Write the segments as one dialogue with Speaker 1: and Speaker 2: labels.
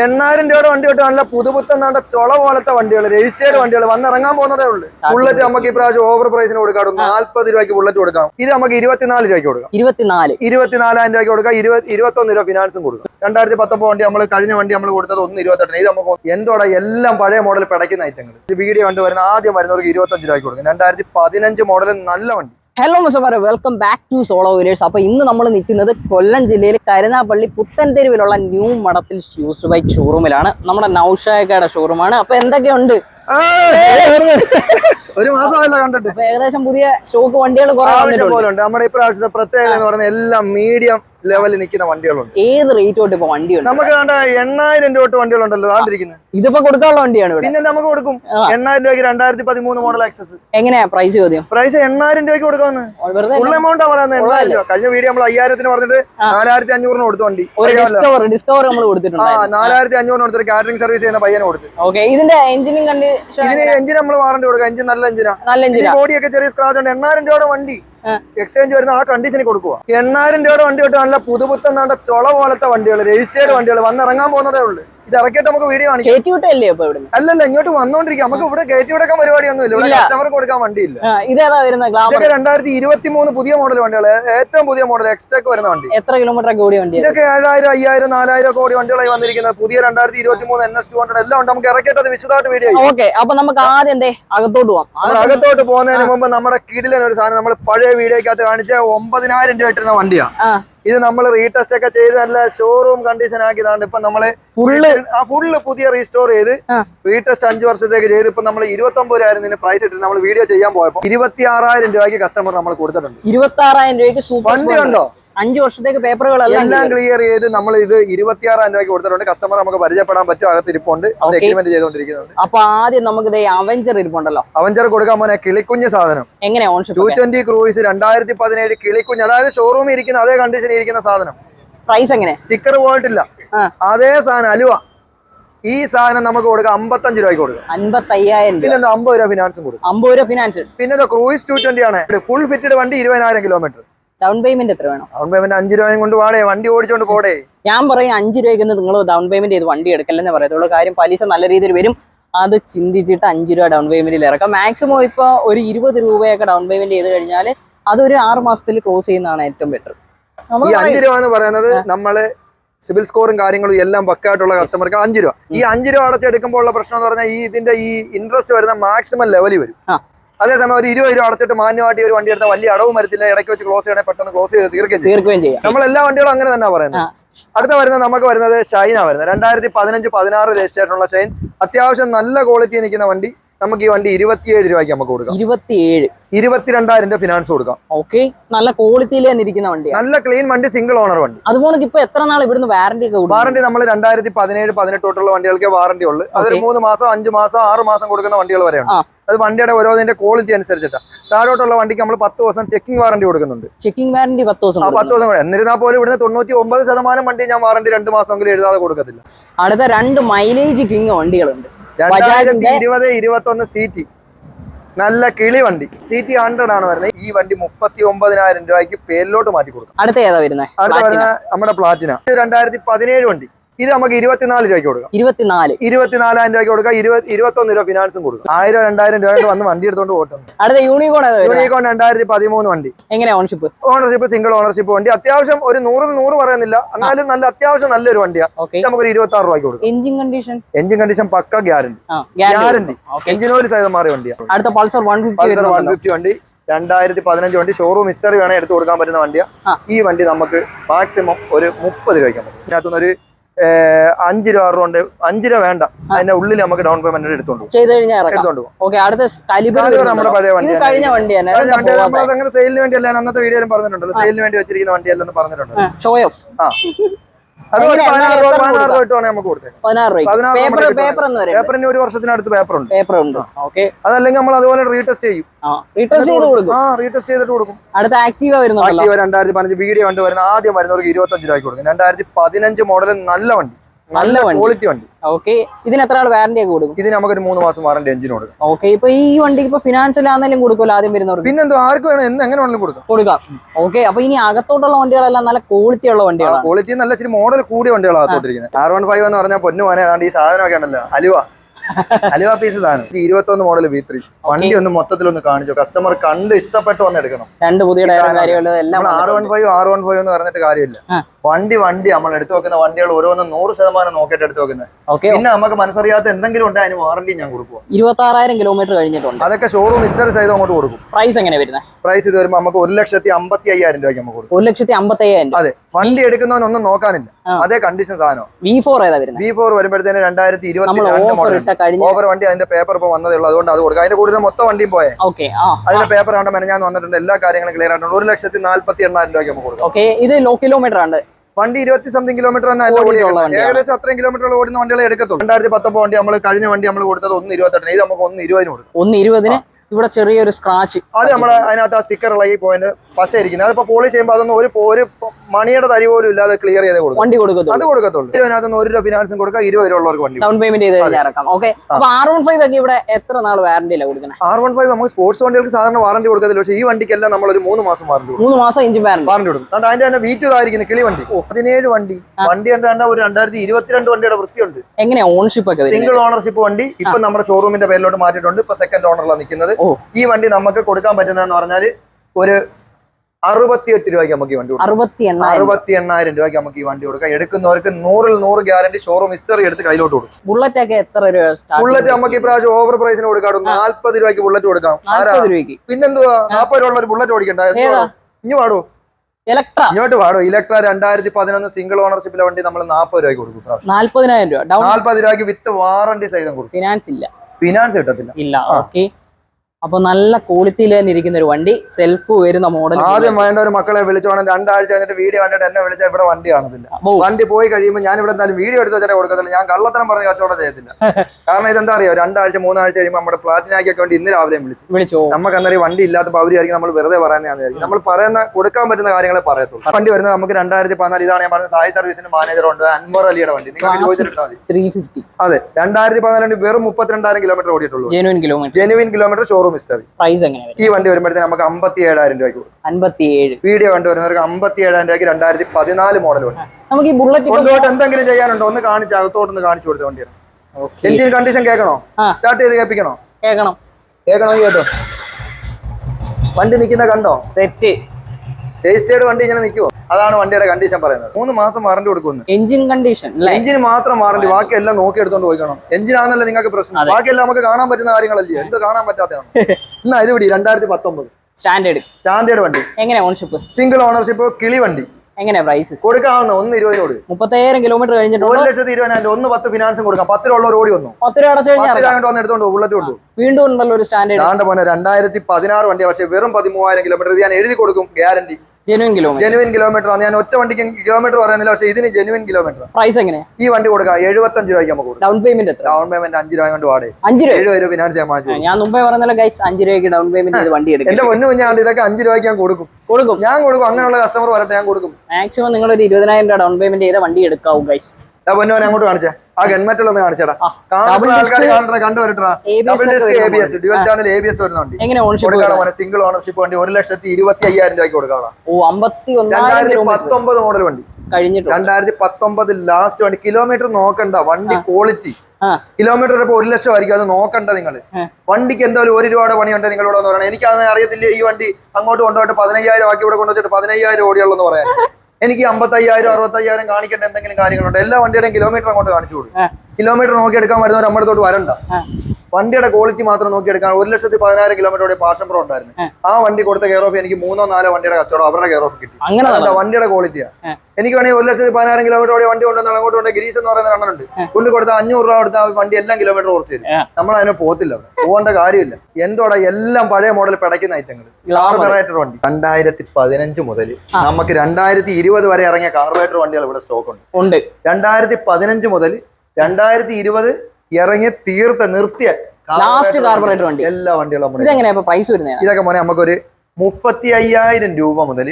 Speaker 1: എണ്ണായിരം രൂപയുടെ വണ്ടി തൊട്ട് നല്ല പുതുപുത്തൻ നാണ്ട ചൊള പോലത്തെ വണ്ടികൾ രജിസ്റ്റേർഡ് വണ്ടികൾ വന്നിറങ്ങാൻ പോകുന്നതേ ഉള്ളൂ. ബുള്ളറ്റ് നമുക്ക് ഈ പ്രാവശ്യം ഓവർ പ്രൈസിന് കൊടുക്കാം. നാല്പത് രൂപയ്ക്ക് ബുള്ളറ്റ് കൊടുക്കാം. ഇത് നമുക്ക് ഇരുപത്തിനാല് രൂപയ്ക്ക് കൊടുക്കാം.
Speaker 2: ഇരുപത്തിനാല്.
Speaker 1: ഇരുപത്തിനാലായിരം രൂപയ്ക്ക് കൊടുക്കാം. ഇരുപത് ഇരുപത്തൊന്ന് രൂപ ഫിനാൻസും കൊടുക്കാം. രണ്ടായിരത്തി പത്തൊമ്പത് വണ്ടി നമ്മൾ കഴിഞ്ഞ വണ്ടി നമ്മൾ കൊടുത്തത് ഒന്ന് ഇരുപത്തെട്ടിന്. ഇത് നമുക്ക് എന്തോടെ എല്ലാം പഴയ മോഡൽ പിടയ്ക്കുന്ന ഐറ്റങ്ങൾ വീഡിയോ കണ്ടുവരുന്ന ആദ്യം വരുന്നവർക്ക് ഇരുപത്തഞ്ച് രൂപയ്ക്ക് കൊടുക്കും. രണ്ടായിരത്തി പതിനഞ്ച് മോഡൽ നല്ല വണ്ടി.
Speaker 2: Hello Muzaffar welcome back to solo wheelers അപ്പോൾ ഇന്ന് നമ്മൾ നിൽക്കുന്നത് കൊല്ലം ജില്ലയിൽ കരുനാപ്പള്ളി പുത്തൻതെരുവിലുള്ള ന്യൂ മഠത്തിൽ ഷൂസ് ബൈക്ക് ഷോറൂമിലാണ് നമ്മുടെ നൌഷായക്കയുടെ ഷോറൂമാണ് അപ്പോൾ എന്തൊക്കെയുണ്ട്?
Speaker 1: ഒരു മാസമല്ല കണ്ടിട്ട്.
Speaker 2: ഏകദേശം പുതിയ ഷോക്ക് വണ്ടികൾ കുറേ
Speaker 1: നമ്മുടെ ഇപ്രാവശ്യത്തെ പ്രത്യേകത എന്ന് പറയുന്നത് എല്ലാം മീഡിയം ലെവലിൽ നിൽക്കുന്ന വണ്ടികളുണ്ട്.
Speaker 2: ഏത് റേറ്റ് തൊട്ട് ഇപ്പൊ വണ്ടിയുണ്ട്?
Speaker 1: നമുക്ക് വേണ്ട എണ്ണായിരം രൂപ തൊട്ട് വണ്ടികളുണ്ടല്ലോ താണ്ടിരിക്കുന്നത്
Speaker 2: ഇതിപ്പോ കൊടുക്കാനുള്ള വണ്ടിയാണ്
Speaker 1: പിന്നെ നമുക്ക് കൊടുക്കും. എണ്ണായിരം രൂപയ്ക്ക് രണ്ടായിരത്തി പതിമൂന്ന് മോഡൽ ആക്സസ്
Speaker 2: എങ്ങനെയാ പ്രൈസ് ചോദ്യം?
Speaker 1: പ്രൈസ് എണ്ണായിരം രൂപയ്ക്ക്
Speaker 2: കൊടുക്കാന്ന്
Speaker 1: ഫുൾ എമൗണ്ട് പറയുന്നത് എണ്ണായിരം രൂപ. കഴിഞ്ഞ വീഡിയോ നമ്മൾ അയ്യായിരത്തിന് പറഞ്ഞിട്ട് നാലായിരത്തി അഞ്ഞൂറിന് കൊടുത്തു വണ്ടി.
Speaker 2: ഡിസ്കവർ ഡിസ്കവർ നമ്മൾ
Speaker 1: ആ
Speaker 2: കൊടുത്തിട്ടുണ്ട്.
Speaker 1: നാലായിരത്തി അഞ്ഞൂറിന് കൊടുത്തിട്ട് കാറ്ററിംഗ് സർവീസ് ചെയ്യുന്ന പയ്യനെ കൊടുത്ത്.
Speaker 2: ഓക്കെ ഇതിന്റെ എഞ്ചിനും കണ്ടി
Speaker 1: ഇതിന് എഞ്ചിൻ നമ്മൾ വാറണ്ടി കൊടുക്കാം. എഞ്ചിൻ നല്ല എഞ്ചിനാ
Speaker 2: നല്ല എഞ്ചിൻ
Speaker 1: ബോഡിയൊക്കെ ചെറിയ സ്ക്രാച്ച് ഉണ്ട്. എണ്ണായിരം രൂപയുടെ വണ്ടി. എക്സ്ചേഞ്ച് വരുന്ന ആ കണ്ടീഷനിൽ കൊടുക്കുക എണ്ണായിരം രൂപയുടെ വണ്ടി തൊട്ട് നല്ല പുതുപുത്തൻ നാണ്ട ചൊള പോലത്തെ വണ്ടികൾ രജിസ്റ്റേർഡ് വണ്ടികൾ വന്നിറങ്ങാൻ പോകുന്നതേ ഉള്ളൂ. ഇത് ഇറക്കിയിട്ട് നമുക്ക് വീഡിയോ കാണിക്കാം.
Speaker 2: കയറ്റി വിട്ടല്ലേ ഇപ്പൊ
Speaker 1: അല്ലല്ല ഇങ്ങോട്ട് വന്നോണ്ടിരിക്കും. നമുക്ക് ഇവിടെ കയറ്റി വിടക്കാൻ പരിപാടിയൊന്നും ഇല്ല. ഇവിടെ കസ്റ്റമർ കൊടുക്കാൻ വണ്ടിയില്ല.
Speaker 2: ഇതേതാ വരുന്ന
Speaker 1: ഇതൊക്കെ രണ്ടായിരത്തി ഇരുപത്തി മൂന്ന് പുതിയ മോഡൽ വണ്ടികൾ ഏറ്റവും പുതിയ മോഡൽ എക്സ്ട്രാക്ക് വരുന്ന വണ്ടി.
Speaker 2: എത്ര കിലോമീറ്റർ ഓടി വണ്ടി
Speaker 1: ഇതൊക്കെ ഏഴായിരം അയ്യായിരം നാലായിരം കോടി വണ്ടികളായി വന്നിരിക്കുന്നത്. പുതിയ രണ്ടായിരത്തി ഇരുപത്തി മൂന്ന് എൻ എസ് ടു ഹൺഡ്രഡ് എല്ലാം ഉണ്ട് നമുക്ക് ഇറക്കിയിട്ട് അത് വിശദമായിട്ട് വീഡിയോ
Speaker 2: ഓക്കെ അപ്പൊ നമുക്ക് ആദ്യം എന്തേ? അകത്തോട്ട് പോവാം.
Speaker 1: നമ്മൾ അകത്തോട്ട് പോകുന്നതിന് മുമ്പ് നമ്മുടെ കിടിലൻ ഒരു സാധനം നമ്മൾ പഴയ വീഡിയോക്കകത്ത് കാണിച്ച ഒമ്പതിനായിരം രൂപ ഇട്ടിരുന്ന
Speaker 2: വണ്ടിയാണ്.
Speaker 1: ഇത് നമ്മൾ റീടെസ്റ്റ് ഒക്കെ ചെയ്ത് നല്ല ഷോറൂം കണ്ടീഷൻ ആക്കിയതാണ് ഇപ്പൊ നമ്മൾ
Speaker 2: ഫുള്ള്
Speaker 1: ആ ഫുള്ള് പുതിയ റീസ്റ്റോർ ചെയ്ത്. റീടെസ്റ്റ് അഞ്ചു വർഷത്തേക്ക് ചെയ്ത് ഇപ്പൊ നമ്മൾ ഇരുപത്തി ഒമ്പതിനായിരം ഇതിന് പ്രൈസ് ഇട്ട് നമ്മൾ വീഡിയോ ചെയ്യാൻ പോയപ്പോ ഇരുപത്തി ആറായിരം രൂപയ്ക്ക് കസ്റ്റമർ നമ്മൾ കൊടുത്തിട്ടുണ്ട്.
Speaker 2: ഇരുപത്തി ആറായിരം രൂപയ്ക്ക്
Speaker 1: വണ്ടി. ഉണ്ടോ?
Speaker 2: അഞ്ചു വർഷത്തേക്ക് പേപ്പറുകൾ
Speaker 1: എല്ലാം ക്ലിയർ ചെയ്ത് നമ്മൾ ഇത് ഇരുപത്തി ആറായിരം രൂപയ്ക്ക് കൊടുത്തിട്ടുണ്ട്. കസ്റ്റമർ നമുക്ക് പരിചയപ്പെടാൻ പറ്റും അകത്ത് ഇരിപ്പുണ്ട്. അവർ. എഗ്രിമെന്റ് ചെയ്തുകൊണ്ടിരിക്കുന്നുണ്ട്.
Speaker 2: അപ്പൊ ആദ്യം നമുക്ക് അവഞ്ചർ ഇരിപ്പുണ്ടല്ലോ.
Speaker 1: അവഞ്ചർ കൊടുക്കാൻ പോനെ കിളിക്കുഞ്ഞ് സാധനം.
Speaker 2: എങ്ങനെയാ
Speaker 1: ടു
Speaker 2: ഓൺഷിപ്പ്
Speaker 1: ട്വന്റി ക്രൂയിസ് രണ്ടായിരത്തി പതിനേഴ് കിളിക്കുഞ്ഞ് അതായത് ഷോറൂമിൽ ഇരിക്കുന്ന അതേ കണ്ടീഷനിൽ ഇരിക്കുന്ന സാധനം.
Speaker 2: പ്രൈസ് എങ്ങനെ?
Speaker 1: സ്റ്റിക്കർ പോയിട്ടില്ല അതേ സാധനം അലുവ. ഈ സാധനം നമുക്ക് കൊടുക്കാം അമ്പത്തഞ്ച് രൂപയ്ക്ക് കൊടുക്കാം.
Speaker 2: അമ്പത്തയ്യായിരം
Speaker 1: പിന്നെ അമ്പത് രൂപ ഫിനാൻസും കൊടുക്കും.
Speaker 2: അമ്പത് രൂപ ഫിനാൻസ്
Speaker 1: പിന്നെ ക്രൂയിസ് ടു ട്വന്റി ആണ്. ഫുൾ ഫിറ്റഡ് വണ്ടി ഇരുപതിനായിരം കിലോമീറ്റർ
Speaker 2: ഡൗൺ പേയ്മെന്റ് എത്ര വേണം?
Speaker 1: ഡൗൺ പേയ്മെന്റ് അഞ്ച് രൂപയും കൊണ്ട് വാടേ വണ്ടി ഓടിച്ചോണ്ട് പോടേ.
Speaker 2: ഞാൻ പറയും അഞ്ച് രൂപയ്ക്ക് നിങ്ങൾ ഡൗൺ പേയ്മെന്റ് ചെയ്ത് വണ്ടി എടുക്കല്ലെന്ന് പറയത്തുള്ളൂ. കാര്യം പലിശ നല്ല രീതിയിൽ വരും. അത് ചിന്തിച്ചിട്ട് അഞ്ച് രൂപ ഡൗൺ പേയ്മെന്റിൽ ഇറക്കാം. മാക്സിമം ഇപ്പൊ ഒരു ഇരുപത് രൂപയൊക്കെ ഡൗൺ പേയ്മെന്റ് ചെയ്ത് കഴിഞ്ഞാൽ അതൊരു ആറ് മാസത്തിൽ ക്ലോസ് ചെയ്യുന്നതാണ് ഏറ്റവും ബെറ്റർ
Speaker 1: ഈ അഞ്ച് രൂപ എന്ന് പറയുന്നത് നമ്മൾ സിവിൽ സ്കോറും കാര്യങ്ങളും എല്ലാം പക്കായിട്ടുള്ള കസ്റ്റമർക്ക് അഞ്ച് രൂപ. ഈ അഞ്ച് രൂപ അടച്ചെടുക്കുമ്പോൾ ഉള്ള പ്രശ്നം എന്ന് പറഞ്ഞാൽ ഈ ഇതിന്റെ ഈ ഇൻട്രസ്റ്റ് വരുന്ന മാക്സിമം ലെവലിൽ വരും.
Speaker 2: ആ.
Speaker 1: അതേസമയം ഒരു ഇരുപത് രൂപ അടച്ചിട്ട് മാന്യമായിട്ട് ഒരു വണ്ടി എടുത്താൽ വലിയ അടവും വരത്തില്ല. ഇടയ്ക്ക് വെച്ച് ക്ലോസ് ചെയ്യണേ പെട്ടെന്ന് ക്ലോസ് ചെയ്ത് തീർക്കുകയും ചെയ്യും. നമ്മൾ എല്ലാ വണ്ടികളും അങ്ങനെ തന്നെ പറയുന്നത്. അടുത്ത വരുന്നത് നമുക്ക് വരുന്നത് ഷൈനാ വരുന്നത്. രണ്ടായിരത്തി പതിനഞ്ച് പതിനാറ് രജിസ്റ്റേഷനുള്ള ഷൈൻ. അത്യാവശ്യം നല്ല ക്വാളിറ്റി നിൽക്കുന്ന വണ്ടി. നമുക്ക് ഈ വണ്ടി ഇരുപത്തിയേഴ് രൂപയ്ക്ക് നമുക്ക് കൊടുക്കാം.
Speaker 2: ഇരുപത്തിയേഴ്.
Speaker 1: ഇരുപത്തിരണ്ടായിരം രൂപ ഫിനാൻസ് കൊടുക്കാം.
Speaker 2: ഓക്കെ. നല്ല ക്വാളിറ്റിയിൽ തന്നെ ഇരിക്കുന്ന വണ്ടി
Speaker 1: നല്ല ക്ലീൻ വണ്ടി സിംഗിൾ ഓണർ വണ്ടി.
Speaker 2: അതുപോലെ ഇപ്പൊ എത്ര നാൾ ഇവിടുന്ന് വാറണ്ടി ഒക്കെ
Speaker 1: വാറണ്ടി നമ്മൾ രണ്ടായിരത്തി പതിനേഴ് പതിനെട്ട് തൊട്ടുള്ള വണ്ടികൾക്ക് വാറണ്ടി ഉള്ളു. അതൊരു. മൂന്ന് മാസം അഞ്ച് മാസം ആറ് മാസം കൊടുക്കുന്ന വണ്ടികൾ
Speaker 2: വരെയാണ്.
Speaker 1: അത് വണ്ടിയുടെ ഓരോന്നിന്റെ ക്വാളിറ്റി അനുസരിച്ചിട്ടാണ് താഴോട്ടുള്ള വണ്ടിക്ക് നമ്മൾ പത്ത് ദിവസം ചെക്കിംഗ് വാറണ്ടി കൊടുക്കുന്നുണ്ട്.
Speaker 2: ചെക്കിംഗ് വാറണ്ടി പത്ത് ദിവസം
Speaker 1: പത്ത്. ദിവസം കൂടെ. എന്നിരുന്നാൽ പോലും ഇവിടുന്ന് തൊണ്ണൂറ്റി ഒമ്പത് ശതമാനം വണ്ടി ഞാൻ വാറണ്ടി രണ്ട് മാസമെങ്കിലും എഴുതാതെ കൊടുക്കത്തില്ല.
Speaker 2: അടുത്ത രണ്ട് മൈലേജ് കിങ് വണ്ടികളുണ്ട്.
Speaker 1: രണ്ടായിരത്തി ഇരുപത് ഇരുപത്തൊന്ന് സീറ്റി നല്ല കിളി വണ്ടി. സീറ്റി ഹൺഡ്രഡ് ആണ് വരുന്നത്. ഈ വണ്ടി മുപ്പത്തി ഒമ്പതിനായിരം രൂപയ്ക്ക് പേരിലോട്ട് മാറ്റി കൊടുക്കും.
Speaker 2: അടുത്ത ഏതാ വരുന്നത്
Speaker 1: അടുത്ത വരുന്ന നമ്മുടെ പ്ലാറ്റിന രണ്ടായിരത്തി പതിനേഴ് വണ്ടി. ഇത് നമുക്ക് ഇരുപത്തിനാല് രൂപയ്ക്ക് കൊടുക്കാം.
Speaker 2: ഇരുപത്തിനാല്.
Speaker 1: ഇരുപത്തിനാലായിരം രൂപയ്ക്ക് കൊടുക്കാം. ഇരുപത് ഇരുപത്തൊന്ന് രൂപ ഫിനാൻസും കൊടുക്കും. ആയിരം രണ്ടായിരം രൂപ വന്ന് വണ്ടി എടുത്തോണ്ട് ഓട്ടുന്നു.
Speaker 2: അടുത്ത യൂണിക്കോൺ
Speaker 1: യൂണിക്കോൺ രണ്ടായിരത്തി പതിമൂന്ന് വണ്ടി.
Speaker 2: എങ്ങനെ ഓണർഷിപ്പ്
Speaker 1: ഓണർഷിപ്പ് സിംഗിൾ ഓണർഷിപ്പ് വണ്ടി. അത്യാവശ്യം ഒരു നൂറ് നൂറ് പറയുന്നില്ല. എന്നാലും നല്ല അത്യാവശ്യം നല്ലൊരു വണ്ടിയാണ്
Speaker 2: നമുക്ക്
Speaker 1: നമുക്കൊരു ഇരുപത്തി ആറ് രൂപയ്ക്ക് കൊടുക്കും.
Speaker 2: എഞ്ചിൻ കണ്ടീഷൻ
Speaker 1: എഞ്ചിൻ കണ്ടീഷൻ പക്ക guarantee guarantee engine oil side മാറിയ വണ്ടിയാണ്
Speaker 2: അടുത്ത Pulsar one
Speaker 1: Pulsar one fifty വണ്ടി. രണ്ടായിരത്തി പതിനഞ്ച് വണ്ടി. ഷോറൂം ഹിസ്റ്ററി വേണേൽ എടുത്തു കൊടുക്കാൻ പറ്റുന്ന വണ്ടിയാണ് ഈ വണ്ടി നമുക്ക് മാക്സിമം ഒരു മുപ്പത് രൂപയ്ക്ക് പറ്റും ഇതിനകത്തുനിന്ന് ഒരു അഞ്ച് രൂപ ആറ് കൊണ്ട് അഞ്ച് രൂപ വേണ്ട. അതിന്റെ ഉള്ളിൽ നമുക്ക് ഡൗൺ പേയ്മെന്റ് എടുത്തോണ്ട്
Speaker 2: ചെയ്ത് കഴിഞ്ഞാൽ
Speaker 1: എടുത്തോണ്ട് നമ്മുടെ പഴയ വണ്ടി
Speaker 2: കഴിഞ്ഞ വണ്ടി
Speaker 1: അങ്ങനെ സെയിലിന് വേണ്ടി അല്ല അന്നത്തെ വീഡിയോയിലും പറഞ്ഞിട്ടുണ്ടല്ലോ. സെയിലിന് വേണ്ടി വെച്ചിരിക്കുന്ന വണ്ടിയല്ലെന്ന് പറഞ്ഞിട്ടുണ്ട്.
Speaker 2: Show off.
Speaker 1: ആ. അത് ഒരു
Speaker 2: എങ്ങനെ?
Speaker 1: പതിനാറ്
Speaker 2: എന്നാലും
Speaker 1: രൂപ പതിനാറ് രൂപ ഇട്ടുവാണെങ്കിൽ നമുക്ക്
Speaker 2: പതിനാറ് രൂപ പേപ്പർ
Speaker 1: പേപ്പറിന് ഒരു വർഷത്തിനടുത്ത് പേപ്പർ ഉണ്ട്.
Speaker 2: പേപ്പർ ഉണ്ട് ഓക്കെ.
Speaker 1: അതല്ലെങ്കിൽ നമ്മൾ അതുപോലെ റീടെസ്റ്റ് ചെയ്യും.
Speaker 2: റീടെസ്റ്റ് ചെയ്ത് കൊടുക്കും.
Speaker 1: ആ റീടെസ്റ്റ് ചെയ്തിട്ട് കൊടുക്കും.
Speaker 2: അടുത്ത ആക്റ്റീവ വരുന്നത്
Speaker 1: ആക്റ്റീവ രണ്ടായിരത്തി പതിനഞ്ച്. വീഡിയോ കണ്ട് വരുന്ന ആദ്യം വരുന്നവർക്ക് ഇരുപത്തഞ്ച് രൂപയ്ക്ക് കൊടുക്കും. രണ്ടായിരത്തി പതിനഞ്ച് മോഡൽ നല്ല വണ്ടി.
Speaker 2: നല്ല.
Speaker 1: ക്വാളിറ്റി വണ്ടി.
Speaker 2: ഓക്കെ ഇതിന് എത്ര നാൾ വാറന്റി ഒക്കെ കൊടുക്കും?
Speaker 1: ഇതിന് നമുക്ക് ഒരു മൂന്ന് മാസം വാറന്റി എഞ്ചിന് കൊടുക്കും.
Speaker 2: ഓക്കെ ഇപ്പൊ ഈ വണ്ടിക്ക് ഇപ്പൊ ഫിനാൻഷ്യൽ ആണെങ്കിലും കൊടുക്കുമല്ലോ ആദ്യം വരുന്നവർക്ക്?
Speaker 1: പിന്നെന്തോ ആർക്ക് വേണം എന്ന് എങ്ങനെ വേണമെങ്കിലും കൊടുക്കാം.
Speaker 2: കൊടുക്കാം. ഓക്കെ അപ്പൊ ഇനി അകത്തോട്ടുള്ള വണ്ടികളെല്ലാം നല്ല ക്വാളിറ്റി ഉള്ള വണ്ടികളാണ്.
Speaker 1: ക്വാളിറ്റി നല്ല ഇച്ചിരി മോഡൽ കൂടിയ വണ്ടികളാണ് അകത്തോട്ടിരിക്കുന്നത്. ആർ വൺ ഫൈവ് എന്ന് പറഞ്ഞാൽ പൊന്നു പോനെ അതാണ്ട് ഈ സാധനമൊക്കെ ഉണ്ടല്ലോ. അലുവ. അലുവ പീസ് സാധനം. ഈ ഇരുപത്തൊന്ന് മോഡൽ വി ത്രീ വണ്ടി ഒന്ന് മൊത്തത്തിൽ ഒന്ന് കാണിച്ചു. കസ്റ്റമർ കണ്ട് ഇഷ്ടപ്പെട്ട് വന്ന് എടുക്കണം.
Speaker 2: രണ്ട് പുതിയ
Speaker 1: R one five R one five എന്ന് പറഞ്ഞിട്ട് കാര്യമില്ല. വണ്ടി വണ്ടി നമ്മൾ എടുത്തു വെക്കുന്ന വണ്ടികൾ ഓരോന്നും നൂറ് ശതമാനം നോക്കിയിട്ട് എടുത്തു വെക്കുന്നത്
Speaker 2: ഓക്കെ.
Speaker 1: പിന്നെ നമുക്ക് മനസ്സറിയാത്ത എന്തെങ്കിലും ഉണ്ടെങ്കിൽ അതിന് വാറണ്ടി ഞാൻ കൊടുക്കുക
Speaker 2: ഇരുപത്തി ആറായിരം കിലോമീറ്റർ കഴിഞ്ഞിട്ടുണ്ട്.
Speaker 1: അതൊക്കെ ഷോറൂം മിസ്റ്റർ ചെയ്ത് അങ്ങോട്ട് കൊടുക്കും.
Speaker 2: പ്രൈസ് എങ്ങനെ വരുന്നത്
Speaker 1: പ്രൈസ് ഇത് വരുമ്പോൾ നമുക്ക് ഒരു ലക്ഷത്തി അമ്പത്തി അയ്യായിരം രൂപയ്ക്ക് നമുക്ക് കൊടുക്കും.
Speaker 2: ഒരു ലക്ഷത്തി അമ്പത്തി അയ്യായിരം
Speaker 1: അതെ വണ്ടി എടുക്കുന്നവനൊന്നും നോക്കാനില്ല. അതേ കണ്ടീഷൻ സാധനം
Speaker 2: വി ഫോർ ഏതാ വരുന്നത്
Speaker 1: വി ഫോർ വരുമ്പോഴത്തേന് രണ്ടായിരത്തി ഇരുപത്തി രണ്ട് മോഡൽ ഓവർ വണ്ടി അതിന്റെ പേപ്പർ ഇപ്പൊ വന്നതേ ഉള്ളൂ. അതുകൊണ്ട് അത് കൊടുക്കാം. അതിന്റെ കൂടുതൽ മൊത്തം വണ്ടിയും പോയെ. അതിന്റെ പേപ്പർ കണ്ട? മെനഞ്ഞാന്ന് വന്നിട്ടുണ്ട്. എല്ലാ കാര്യങ്ങളും ക്ലിയർ ആയിട്ടുണ്ട്. ഒരു ലക്ഷത്തി നാല്പത്തി എണ്ണായിരം രൂപയ്ക്ക് നമുക്ക് കൊടുക്കും.
Speaker 2: ഓക്കെ ഇത് ലോ കിലോമീറ്റർ ആണ്.
Speaker 1: വണ്ടി ഇരുപത്തി സംതിങ് കിലോമീറ്റർ തന്നെ അല്ല
Speaker 2: ഓടിയിട്ടുള്ള
Speaker 1: ഏകദേശം അത്രയും കിലോമീറ്റർ ഓടുന്ന വണ്ടികളെ എടുക്കത്തുള്ളൂ. രണ്ടായിരത്തി പത്തൊമ്പത് വണ്ടി നമ്മൾ കഴിഞ്ഞ വണ്ടി നമ്മൾ കൊടുത്തത് ഒന്ന് ഇരുപത്തെട്ടിന്. ഇത് നമുക്ക് ഒന്ന് ഇരുപതിന് കൊടുക്കും.
Speaker 2: ഒന്ന് ഇരുപതിന് ഇവിടെ ചെറിയൊരു സ്ക്രാച്ച്
Speaker 1: അത് നമ്മൾ അതിനകത്ത് ആ സ്റ്റിക്കർ ഇളകി പോയിന്റ് പശ ഇരിക്കുന്നത് അതിപ്പോ പോളിഷ് ചെയ്യുമ്പോൾ അതൊന്നും ഒരു ഒരു മണിയുടെ തരി പോലും ഇല്ലാതെ ക്ലിയർ ചെയ്ത് കൊടുക്കും
Speaker 2: വണ്ടി കൊടുക്കും
Speaker 1: അത് കൊടുക്കത്തുള്ളൂ. ഇതിനകത്ത് ഒരു രൂപ ഫിനാൻസും കൊടുക്കാം ഇരുപത് രൂപ ഉള്ളവർക്ക് വണ്ടി
Speaker 2: ഡൗൺ പേയ്മെന്റ് ചെയ്ത് ഇറക്കാം. ഓക്കെ അപ്പൊ ആർ വൺ ഫൈവ് ഒക്കെ ഇവിടെ എത്ര നാൾ വാറണ്ടി അല്ല കൊടുക്കുന്നത്
Speaker 1: ആർ വൺ ഫൈവ് നമുക്ക് സ്പോർട്സ് വണ്ടികൾക്ക് സാധാരണ വാറണ്ടി കൊടുക്കത്തില്ല. പക്ഷേ ഈ വണ്ടിക്കെല്ലാം നമ്മൾ ഒരു മൂന്ന് മാസം വാറണ്ടി കൊടുക്കും.
Speaker 2: മൂന്ന് മാസം ഇഞ്ചും വാറന്റി
Speaker 1: വാറണ്ടി കൊടുക്കും. അതുകൊണ്ട് അതിന്റെ തന്നെ വീറ്റ് കിളി വണ്ടി. പതിനേഴ് വണ്ടി. വണ്ടി കണ്ടാണ്ട് ഒരു രണ്ടായിരത്തി ഇരുപത്തിരണ്ട് വണ്ടിയുടെ വൃത്തിയുണ്ട്.
Speaker 2: എങ്ങനെയാ ഓൺഷിപ്പ് ഒക്കെ
Speaker 1: സിംഗിൾ ഓണർഷിപ്പ് വണ്ടി. ഇപ്പൊ നമ്മുടെ ഷോറൂമിന്റെ പേരിലോട്ട് മാറ്റിയിട്ടുണ്ട്. ഇപ്പൊ സെക്കൻഡ് ഓണറിലാണ് നിൽക്കുന്നത് ഈ വണ്ടി നമുക്ക് കൊടുക്കാൻ പറ്റുന്നതെന്ന് പറഞ്ഞാൽ ഒരു അറുപത്തിയെട്ട് രൂപയ്ക്ക് നമുക്ക് ഈ വണ്ടി കൊടുക്കാം.
Speaker 2: അറുപത്തി എണ്ണായിരം
Speaker 1: അറുപത്തി എണ്ണായിരം രൂപയ്ക്ക് നമുക്ക് ഈ വണ്ടി കൊടുക്കാം. എടുക്കുന്നവർക്ക് നൂറിൽ നൂറ് ഗ്യാരണ്ടി ഷോറൂം ഹിസ്റ്ററി എടുത്ത് കയ്യിലോട്ട് കൊടുക്കും.
Speaker 2: ബുള്ളറ്റ് ഒക്കെ എത്ര രൂപ
Speaker 1: ബുള്ളറ്റ് നമുക്ക് ഇപ്രാവശ്യം ഓവർ പ്രൈസിന് കൊടുക്കാം. നാല്പത് രൂപയ്ക്ക് ബുള്ളറ്റ് കൊടുക്കാം. പിന്നെന്തുവാ? നാൽപ്പത് രൂപ ഉള്ള ഒരു ബുള്ളറ്റ് ഓടിക്കണ്ട? ഇനി വാടോ.
Speaker 2: ഇലക്ട്ര
Speaker 1: ഇങ്ങോട്ട് വാടോ. ഇലക്ട്ര രണ്ടായിരത്തി പതിനൊന്ന് സിംഗിൾ ഓണർഷിപ്പിലെ വണ്ടി നമ്മൾ നാൽപ്പത് രൂപയ്ക്ക് കൊടുക്കും.
Speaker 2: നാല്പതിനായിരം രൂപ.
Speaker 1: നാല്പത് രൂപയ്ക്ക് വിത്ത് വാറണ്ടി സഹിതം കൊടുക്കും.
Speaker 2: ഫിനാൻസ് ഇല്ല.
Speaker 1: ഫിനാൻസ് കിട്ടത്തില്ല.
Speaker 2: ഇല്ല. ഓക്കെ അപ്പൊ നല്ല ക്വാളിറ്റിയിൽ തന്നെ ഇരിക്കുന്ന ഒരു വണ്ടി സെൽഫ് വരുന്ന മോഡൽ
Speaker 1: ആദ്യം വേണ്ട ഒരു മക്കളെ വിളിച്ചോണം രണ്ടാഴ്ച കഴിഞ്ഞിട്ട് വീഡിയോ കണ്ടിട്ട് എന്നെ വിളിച്ചാൽ ഇവിടെ വണ്ടി കാണത്തില്ല. വണ്ടി പോയി കഴിയുമ്പോൾ ഞാൻ ഇവിടെ എന്തായാലും വീഡിയോ എടുത്ത് വെച്ചാൽ കൊടുക്കത്തില്ല ഞാൻ കള്ളത്തരം പറഞ്ഞ് കച്ചവടം ചെയ്യത്തില്ല. കാരണം ഇതെന്താ അറിയോ? രണ്ടാഴ്ച മൂന്നാഴ്ച കഴിയുമ്പോൾ നമ്മുടെ പ്ലാറ്റിനാക്കിയൊക്കെ വേണ്ടി ഇന്ന് രാവിലെ വിളിച്ചു.
Speaker 2: വിളിച്ചോ?
Speaker 1: നമുക്ക് അന്നേരം വണ്ടി ഇല്ലാത്ത അവരായിരിക്കും നമ്മൾ വെറുതെ പറയുന്നതാണെന്ന് നമ്മൾ പറയുന്ന കൊടുക്കാൻ പറ്റുന്ന കാര്യങ്ങളെ പറയത്തുള്ളൂ. വണ്ടി വരുന്നത് നമുക്ക് രണ്ടായിരത്തി പതിനാല് ഇതാണ് ഞാൻ പറഞ്ഞത് സായി സർവീസിന്റെ മാനേജർ ഉണ്ട് അൻവർ അലിയുടെ വണ്ടി. നിങ്ങൾക്ക് ചോദിച്ചിട്ടാൽ മതി അതെ? രണ്ടായിരത്തി പതിനാല് വെറും മുപ്പത്തിരണ്ടായിരം kilometre ഓടിയിട്ടുള്ളൂ.
Speaker 2: Genuine kilometre
Speaker 1: genuine kilometre showroom history
Speaker 2: price എങ്ങനെ വരും?
Speaker 1: ഈ വണ്ടി വരുമ്പോഴത്തേക്ക് നമുക്ക് അമ്പത്തി ഏഴായിരം രൂപയ്ക്ക് കൊടുക്കും.
Speaker 2: അൻപത്തി ഏഴ്
Speaker 1: വീഡിയോ കണ്ടുവരുന്നവർക്ക് അമ്പത്തി ഏഴായിരം രൂപയ്ക്ക് രണ്ടായിരത്തി പതിനാല് മോഡൽ വണ്ടി
Speaker 2: നമുക്ക് ഈ ബുള്ളറ്റ്
Speaker 1: കൊണ്ടുപോയിട്ട് എന്തെങ്കിലും ചെയ്യാനുണ്ടോ? ഒന്ന് കാണിച്ച് അകത്തോട്ടൊന്ന് കാണിച്ചു കൊടുത്ത വണ്ടിയാണ് എഞ്ചിൻ കണ്ടീഷൻ കേൾക്കണോ? സ്റ്റാർട്ട് ചെയ്ത് കേൾപ്പിക്കണോ?
Speaker 2: കേൾക്കണം.
Speaker 1: കേൾക്കണോ കേട്ടോ. വണ്ടി നിൽക്കുന്ന കണ്ടോ?
Speaker 2: സെറ്റ്
Speaker 1: രജിസ്റ്റേർഡ് വണ്ടി ഇങ്ങനെ നിൽക്കുമോ അതാണ് വണ്ടിയുടെ കണ്ടീഷൻ പറയുന്നത്. മൂന്ന് മാസം വാറണ്ടി കൊടുക്കുന്നു
Speaker 2: എഞ്ചിൻ കണ്ടീഷൻ
Speaker 1: എഞ്ചിൻ മാത്രം വാറണ്ടി ബാക്കി എല്ലാം നോക്കി എടുത്തോണ്ട് പോയിക്കണം. എഞ്ചിൻ ആണെന്നല്ലേ നിങ്ങൾക്ക് പ്രശ്നം. ബാക്കിയെല്ലാം നമുക്ക് കാണാൻ പറ്റുന്ന കാര്യങ്ങളല്ലേ? എന്ത് കാണാൻ പറ്റാത്തതാണ്. എന്നാ ഇത് പിടി രണ്ടായിരത്തി പത്തൊമ്പത്.
Speaker 2: സ്റ്റാൻഡേർഡ്
Speaker 1: സ്റ്റാൻഡേർഡ് വണ്ടി.
Speaker 2: എങ്ങനെ ഓൺഷിപ്പ്
Speaker 1: സിംഗിൾ ഓണർഷിപ്പ് കിളി വണ്ടി.
Speaker 2: എങ്ങനെയാ പ്രൈസ്
Speaker 1: കൊടുക്കാവുന്ന ഒന്ന് ഇരുപതിനോട്
Speaker 2: മുപ്പത്തയ്യായിരം കിലോമീറ്റർ
Speaker 1: കഴിഞ്ഞിട്ട്
Speaker 2: ഒരു
Speaker 1: ലക്ഷത്തി ഇരുപതിനായിരം ഒന്ന് പത്ത് ഫിനാൻസും കൊടുക്കാം. പത്തിലുള്ളവർ ഓടി വന്നു.
Speaker 2: പത്ത് രൂപ അടച്ചു കഴിഞ്ഞാൽ
Speaker 1: പത്ത് രൂപ വന്ന് എടുത്തോണ്ട് ബുള്ളറ്റ് കൊണ്ടു
Speaker 2: വീണ്ടും ഉണ്ടല്ലോ ഒരു സ്റ്റാൻഡേർഡ്
Speaker 1: ദാണ്ട പോലെ രണ്ടായിരത്തി പതിനാറ് വണ്ടി പക്ഷേ വെറും പതിമൂവായിരം കിലോമീറ്റർ ഞാൻ എഴുതി കൊടുക്കും guarantee
Speaker 2: genuine kilometre
Speaker 1: genuine kilometre ആണ്. ഞാൻ ഒറ്റ വണ്ടിക്ക് കിലോമീറ്റർ പറയുന്നില്ല പക്ഷേ ഇതിന് ജെനുവിൻ കിലോമീറ്റർ
Speaker 2: പ്രൈസ് എങ്ങനെയാ
Speaker 1: ഈ വണ്ടി കൊടുക്കാം. എഴുപത്തഞ്ച് രൂപയ്ക്ക് നമുക്ക്
Speaker 2: ഡൗൺ പേയ്മെന്റ്
Speaker 1: ഡൗൺ പേയ്മെന്റ് അഞ്ച് രൂപ കൊണ്ട് വാടേ.
Speaker 2: അഞ്ച് രൂപ?
Speaker 1: ഫിനാൻസ് ചെയ്യാൻ മാറ്റി
Speaker 2: ഞാൻ മുമ്പേ പറഞ്ഞല്ലോ ഗൈസ് അഞ്ച് രൂപയ്ക്ക് ഡൗൺ പേയ്മെന്റ് വണ്ടി എടുക്കും.
Speaker 1: എന്റെ പൊന്നു കുഞ്ഞാണ്ട് ഇതൊക്കെ അഞ്ച് രൂപയ്ക്ക് ഞാൻ കൊടുക്കും.
Speaker 2: കൊടുക്കും.
Speaker 1: ഞാൻ കൊടുക്കും. അങ്ങനെയുള്ള കസ്റ്റമർ വരട്ടെ ഞാൻ കൊടുക്കും.
Speaker 2: മാക്സിമം നിങ്ങൾ ഒരു ഇരുപതിനായിരം രൂപ ഡൗൺ പേയ്മെന്റ് ചെയ്ത വണ്ടി എടുക്കാവും ഗൈസ്
Speaker 1: ഞാൻ അങ്ങോട്ട് കാണിച്ചേ. ആ ഗൺമെറ്റൽ ഒന്ന് കാണിച്ചേടാ. കാണുന്ന ആൾക്കാർ
Speaker 2: disc
Speaker 1: കണ്ടുവരട്ടാ double disc A B S. Dual channel A B S വരുന്ന വണ്ടി
Speaker 2: ഓൺഷിപ്പ്
Speaker 1: മോനെ സിംഗിൾ ഓണർഷിപ്പ് വണ്ടി ഒരു ലക്ഷത്തി ഇരുപത്തി അയ്യായിരം രൂപയ്ക്ക് കൊടുക്കാം
Speaker 2: ഓ അമ്പത്തി ഒന്നായിരം
Speaker 1: രണ്ടായിരത്തി
Speaker 2: കിലോമീറ്റർ
Speaker 1: പത്തൊമ്പത് മോഡൽ വണ്ടി.
Speaker 2: കഴിഞ്ഞിട്ട്
Speaker 1: രണ്ടായിരത്തി പത്തൊമ്പത് ലാസ്റ്റ് വണ്ടി. കിലോമീറ്റർ നോക്കണ്ട വണ്ടി ക്വാളിറ്റി കിലോമീറ്റർ ഇപ്പൊ ഒരു ലക്ഷം ആയിരിക്കും അത് നോക്കണ്ട നിങ്ങൾ വണ്ടിക്ക് എന്തായാലും ഒരു രൂപയുടെ പണിയുണ്ട് നിങ്ങളോട് പറയണം എനിക്ക് അത് അറിയത്തില്ല ഈ വണ്ടി അങ്ങോട്ട് കൊണ്ടുപോയിട്ട് പതിനയ്യായിരം ആക്കി ഇവിടെ കൊണ്ടുവച്ചിട്ട് പതിനയ്യായിരം ഓടിയുള്ളൂ എന്ന് പറയാൻ. എനിക്ക് അമ്പത്തയ്യായിരം അറുപത്തയ്യായിരം കാണിക്കേണ്ട എന്തെങ്കിലും കാര്യങ്ങളുണ്ട്. എല്ലാ വണ്ടിയുടെയും കിലോമീറ്റർ അങ്ങോട്ട് കാണിച്ചു കൊടുക്കും.
Speaker 2: കിലോമീറ്റർ
Speaker 1: കിലോമീറ്റർ നോക്കിയെടുക്കാൻ വരുന്നവർ നമ്മുടെ വരണ്ട. വണ്ടിയുടെ ക്വാളിറ്റി മാത്രം നോക്കിയെടുക്കാൻ ഒരു ലക്ഷത്തി പതിനായിരം കിലോമീറ്റർ പാഷൻ പ്രോ ഉണ്ടായിരുന്നു.
Speaker 2: ആ.
Speaker 1: വണ്ടി കൊടുത്ത കെയർ ഓഫ് എനിക്ക് മൂന്നോ നാലോ വണ്ടിയുടെ കച്ചവടം അവരുടെ കെയർ ഓഫ് കിട്ടി.
Speaker 2: അങ്ങനെ
Speaker 1: വണ്ടിയുടെ
Speaker 2: ക്വാളിറ്റിയാണ്
Speaker 1: എനിക്ക് വേണമെങ്കിൽ ഒരു ലക്ഷത്തി പതിനായിരം കിലോമീറ്റർ ഓടിയ വണ്ടി കൊണ്ടുവന്ന അങ്ങോട്ട് കൊണ്ട് ഗിരീഷ് എന്ന് പറയുന്ന എണ്ണുണ്ട് കൊണ്ട് കൊടുത്ത അഞ്ഞൂറ് രൂപ കൊടുത്താൽ വണ്ടി എല്ലാം കിലോമീറ്റർ കുറച്ച് തരും. നമ്മൾ അതിനെ പോകത്തില്ല. പോകേണ്ട കാര്യമില്ല. എന്തോടെ? എല്ലാം പഴയ മോഡൽ പിടയ്ക്കുന്ന ഐറ്റങ്ങൾ കാർബറേറ്റർ വണ്ടി. രണ്ടായിരത്തി പതിനഞ്ച് മുതൽ നമുക്ക് രണ്ടായിരത്തി ഇരുപത് വരെ ഇറങ്ങിയ കാർബറേറ്റർ വണ്ടികൾ ഇവിടെ സ്റ്റോക്ക് ഉണ്ട്.
Speaker 2: ഉണ്ട്.
Speaker 1: രണ്ടായിരത്തി പതിനഞ്ച് മുതൽ രണ്ടായിരത്തി ഇരുപത് ഇറങ്ങിയ തീർത്ത നിർത്തിയ
Speaker 2: ലാസ്റ്റ് കാർബറേറ്റർ വണ്ടി.
Speaker 1: എല്ലാ വണ്ടികളും
Speaker 2: ഇതെങ്ങനെയാ പ്രൈസ് വരുന്നത്
Speaker 1: ഇതൊക്കെ മോനെ നമുക്കൊരു മുപ്പത്തി അയ്യായിരം രൂപ മുതൽ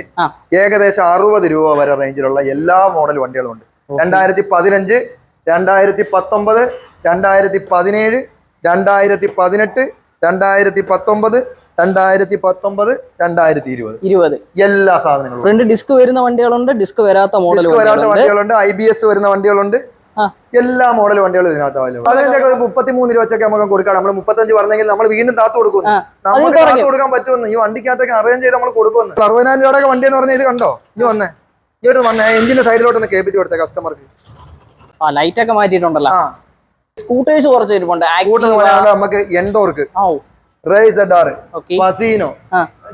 Speaker 1: ഏകദേശം അറുപത് രൂപ വരെ റേഞ്ചിലുള്ള എല്ലാ മോഡൽ വണ്ടികളും ഉണ്ട്. രണ്ടായിരത്തി പതിനഞ്ച് രണ്ടായിരത്തി പത്തൊമ്പത് രണ്ടായിരത്തി പതിനേഴ് രണ്ടായിരത്തി പതിനെട്ട് രണ്ടായിരത്തി പത്തൊമ്പത് രണ്ടായിരത്തി പത്തൊമ്പത് രണ്ടായിരത്തി ഇരുപത്.
Speaker 2: ഇരുപത്
Speaker 1: എല്ലാ സാധനങ്ങളും
Speaker 2: ഫ്രണ്ട് ഡിസ്ക് വരുന്ന വണ്ടികളുണ്ട് ഡിസ്ക് വരാത്ത മോഡൽ
Speaker 1: ഡിസ്ക് വരാത്ത
Speaker 2: വണ്ടികളുണ്ട്.
Speaker 1: ഐ ബി എസ് വരുന്ന വണ്ടികളുണ്ട്. എല്ലാ മോഡൽ വണ്ടികളും ഇതിനകത്ത് അവൈലബിൾ അതിനൊക്കെ ഒരു മുപ്പത്തിമൂന്ന് രൂപ വെച്ചൊക്കെ നമുക്ക് കൊടുക്കാം. നമ്മൾ മുപ്പത്തഞ്ച് പറഞ്ഞെങ്കിൽ നമ്മൾ വീണ്ടും താത്ത് കൊടുക്കും നമുക്ക് താത്തു കൊടുക്കാൻ പറ്റുമെന്ന്. ഈ വണ്ടിക്കകത്തൊക്കെ അറേഞ്ച് ചെയ്ത് നമ്മൾ കൊടുക്കുമെന്ന് അറുപതിനായിരം രൂപയുടെ വണ്ടി എന്ന് പറഞ്ഞാൽ ഇത് കണ്ടോ? ഇത് വന്നേ. ഇവിടെ വന്നേ. എഞ്ചിന്റെ സൈഡിലോട്ട് ഒന്ന് കേൾപ്പിച്ച് കൊടുത്തേ കസ്റ്റമർക്ക്
Speaker 2: ആ ലൈറ്റ് ഒക്കെ മാറ്റിയിട്ടുണ്ടല്ലോ. സ്കൂട്ടേഴ്സ് കുറച്ച്.
Speaker 1: പറയാണ്ട് നമുക്ക് Ntorq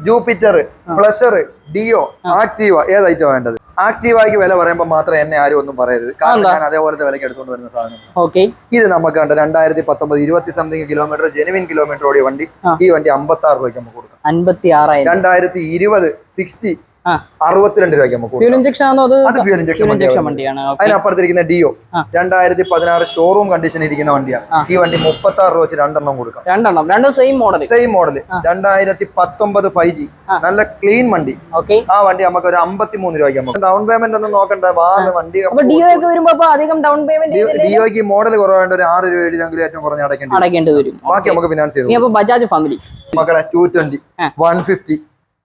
Speaker 1: Jupiter Pleasure Dio Activa ഏത് ഐറ്റം വേണ്ടത്? ആക്റ്റീവയ്ക്ക് വില പറയുമ്പോൾ മാത്രം എന്നെ ആരും ഒന്നും പറയരുത്. കാരണം? ഞാൻ അതേപോലത്തെ വിലക്ക് എടുത്തുകൊണ്ട് വരുന്ന സാധനം.
Speaker 2: ഓക്കെ.
Speaker 1: ഇത് നമുക്ക് കണ്ട രണ്ടായിരത്തി പത്തൊമ്പത് ഇരുപത്തി സംതിങ് കിലോമീറ്റർ ജെനുവിൻ കിലോമീറ്റർ ഓടിയ വണ്ടി. ഈ വണ്ടി അമ്പത്തി ആറ് രൂപയ്ക്ക് നമുക്ക് കൊടുക്കാം.
Speaker 2: ആറായിരം
Speaker 1: രണ്ടായിരത്തി ഇരുപത് സിക്സ്റ്റി അറുപത്തിരണ്ട് രൂപയ്ക്ക് നമുക്ക്
Speaker 2: ഫ്യൂൽ ഇഞ്ചക്ഷൻ അത്
Speaker 1: ഫ്യൂൽ ഇഞ്ചക്ഷൻ വണ്ടിയാണ്. അതിനപ്പുറത്തിരിക്കുന്ന ഡിയോ. രണ്ടായിരത്തി പതിനാറ് ഷോറൂം കണ്ടീഷൻ ഇരിക്കുന്ന വണ്ടിയാണ് ഈ വണ്ടി മുപ്പത്തി ആറ് രൂപ വെച്ച് രണ്ടെണ്ണം കൊടുക്കാം.
Speaker 2: രണ്ടെണ്ണം. രണ്ടും സെയിം മോഡൽ
Speaker 1: സെയിം മോഡൽ രണ്ടായിരത്തി പത്തൊമ്പത് ഫൈവ് ജി. നല്ല ക്ലീൻ വണ്ടി.
Speaker 2: ഓക്കെ
Speaker 1: ആ വണ്ടി നമുക്ക് ഒരു അമ്പത്തി മൂന്ന് രൂപയ്ക്ക് നമുക്ക് ഡൗൺ പേയ്മെന്റ് ഒന്നും നോക്കണ്ട. വാഹന വണ്ടി
Speaker 2: ഒക്കെ വരുമ്പോ അധികം ഡൗൺ പേയ്മെന്റ്
Speaker 1: ഡിയോക്ക് മോഡൽ കുറവാണ്ട് ഒരു ആറ് രൂപ ഏഴിലെങ്കിലും ഏറ്റവും കുറഞ്ഞ അടയ്ക്കേണ്ടി.
Speaker 2: അടയ്ക്കേണ്ടി വരും.
Speaker 1: ബാക്കി നമുക്ക് ഫിനാൻസ് ചെയ്തു
Speaker 2: ബജാജ് ഫാമിലി
Speaker 1: മക്കളെ two twenty. One fifty